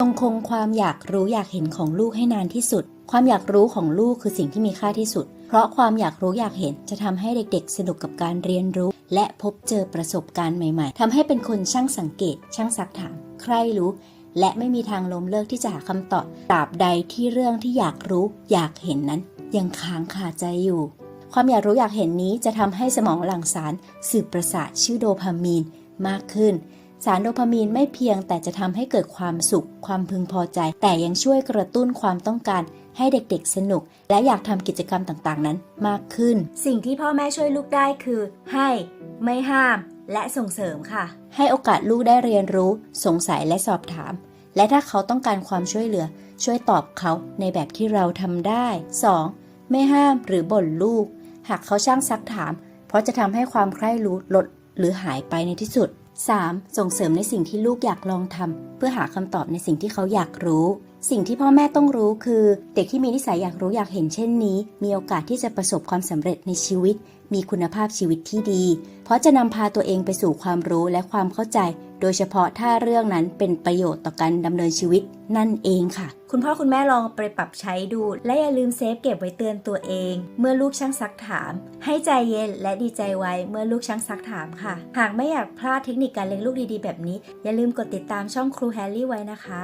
จงคงความอยากรู้อยากเห็นของลูกให้นานที่สุด ความอยากรู้ของลูกคือสิ่งที่มีค่าที่สุด เพราะความอยากรู้อยากเห็นจะทำให้เด็กๆ สนุกกับการเรียนรู้ และพบเจอประสบการณ์ใหม่ๆทำให้เป็นคนช่างสังเกต ช่างซักถาม ใครรู้ และไม่มีทางล้มเลิกที่จะหาคำตอบตราบใดที่เรื่องที่อยากรู้ อยากเห็นนั้น ยังค้างคาใจอยู่ ความอยากรู้อยากเห็นนี้จะทำให้สมองหลั่งสาร สื่อประสาทชื่อโดพามีนมากขึ้น สารโดพามีนไม่เพียงแต่จะทำให้เกิดความสุข ความพึงพอใจ แต่ยังช่วยกระตุ้นความต้องการให้เด็กๆ สนุก และอยากทำกิจกรรมต่างๆ นั้นมากขึ้น สิ่งที่พ่อแม่ช่วยลูกได้คือ ให้ไม่ห้าม และส่งเสริมค่ะ ให้โอกาสลูกได้เรียนรู้ สงสัยและสอบถาม และถ้าเขาต้องการความช่วยเหลือ ช่วยตอบเขาในแบบที่เราทำได้ 2. ไม่ห้ามหรือบ่นลูก หากเขาช่างซักถาม เพราะจะทำให้ความใคร่รู้ลดหรือหายไปในที่สุด 3. ส่งเสริมในสิ่งที่ลูกอยากลองทำเพื่อหาคำตอบในสิ่งที่เขาอยากรู้ สิ่งที่พ่อแม่ต้องรู้คือ เด็กที่มีนิสัยอยากรู้อยากเห็นเช่นนี้ มีโอกาสที่จะประสบความสำเร็จในชีวิต มีคุณภาพชีวิตที่ดี เพราะจะนำพาตัวเองไปสู่ความรู้และความเข้าใจ โดยเฉพาะถ้าเรื่องนั้นเป็นประโยชน์ต่อการดำเนินชีวิตนั่นเองค่ะ คุณพ่อคุณแม่ลองไปปรับใช้ดู และอย่าลืมเซฟเก็บไว้เตือนตัวเอง เมื่อลูกช่างซักถาม ให้ใจเย็นและดีใจไว้เมื่อลูกช่างซักถามค่ะ หากไม่อยากพลาดเทคนิคการเลี้ยงลูกดีๆ แบบนี้ อย่าลืมกดติดตามช่องครูแฮร์รี่ไว้นะคะ